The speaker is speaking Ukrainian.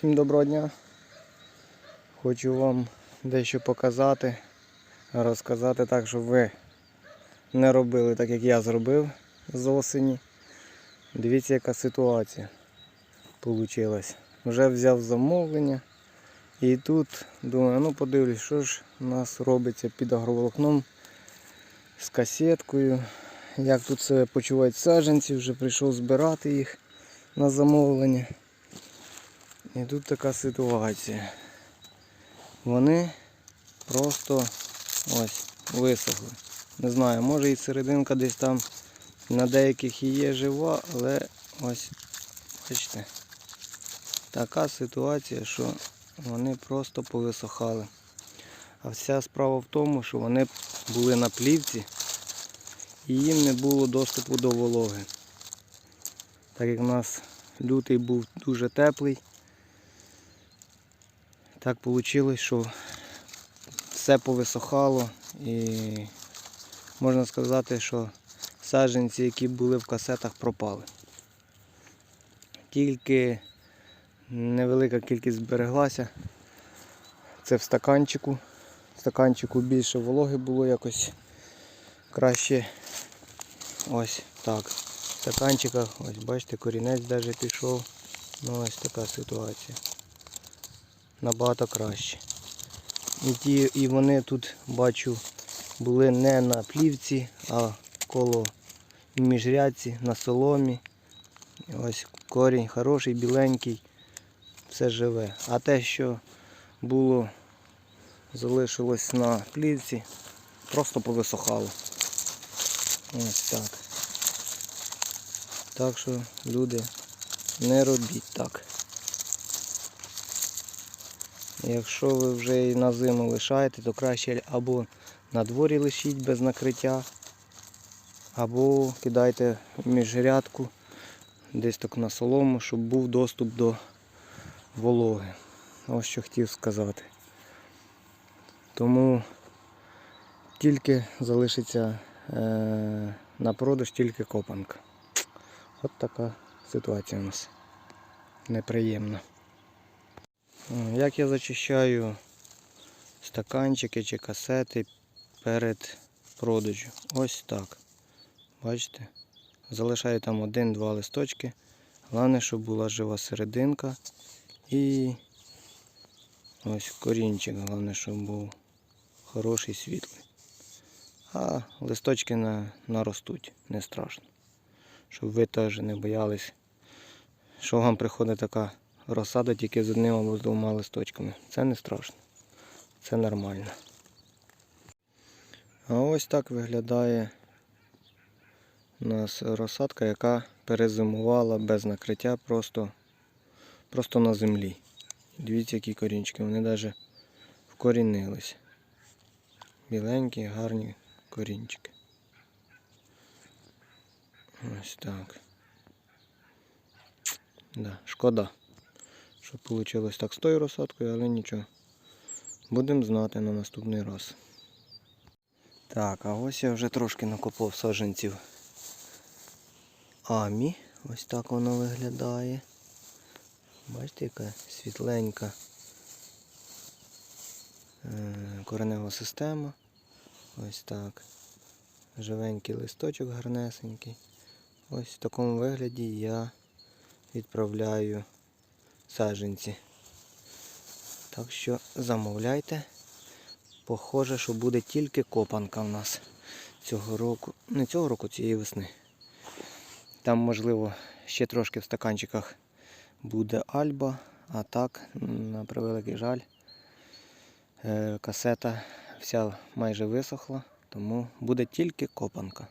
Всім доброго дня. Хочу вам дещо показати, розказати так, щоб ви не робили так, як я зробив з осені. Дивіться, яка ситуація вийшла. Вже взяв замовлення. І тут думаю, ну подивлюсь, що ж у нас робиться під агроволокном з касеткою. Як тут себе почувають саджанці, вже прийшов збирати їх на замовлення. І тут така ситуація. Вони просто ось висохли. Не знаю, може і серединка десь там на деяких і є жива, але ось бачите, така ситуація, що вони просто повисохали. А вся справа в тому, що вони були на плівці і їм не було доступу до вологи. Так як у нас лютий був дуже теплий, так вийшло, що все повисохало і можна сказати, що саджанці, які були в касетах, пропали. Тільки невелика кількість збереглася. Це в стаканчику. В стаканчику більше вологи було якось краще. Ось так. В стаканчиках, ось бачите, корінець навіть пішов. Ну ось така ситуація. Набагато краще. І, ті, і вони тут, бачу, були не на плівці, а коло міжрядці, на соломі. Ось корінь хороший, біленький, все живе. А те, що було, залишилось на плівці, просто повисохало. Ось так. Так що, люди, не робіть так. Якщо ви вже і на зиму лишаєте, то краще або на дворі лишіть без накриття, або кидайте міжрядку десь так на солому, щоб був доступ до вологи. Ось що хотів сказати. Тому тільки залишиться е, на продаж тільки копанка. От така ситуація у нас неприємна. Як я зачищаю стаканчики чи касети перед продажю? Ось так. Бачите? Залишаю там один-два листочки. Головне, щоб була жива серединка і ось корінчик, головне, щоб був хороший світлий. А листочки на, наростуть, не страшно. Щоб ви теж не боялись, що вам приходить така розсада тільки з одним або з двома листочками. Це не страшно. Це нормально. А ось так виглядає у нас розсадка, яка перезимувала без накриття просто, просто на землі. Дивіться, які корінчики, вони навіть вкорінились. Біленькі, гарні корінчики. Ось так. Да, шкода, що вийшло так з тою розсадкою, але нічого. Будемо знати на наступний раз. Так, а ось я вже трошки накопав саджанців амі. Ось так воно виглядає. Бачите, яка світленька е, коренева система. Ось так. Живенький листочок гарнесенький. Ось в такому вигляді я відправляю саджанці. Так що замовляйте. Похоже, що буде тільки копанка в нас цього року. Не цього року, цієї весни. Там, можливо, ще трошки в стаканчиках буде альба, а так, на превеликий жаль, е, касета вся майже висохла, тому буде тільки копанка.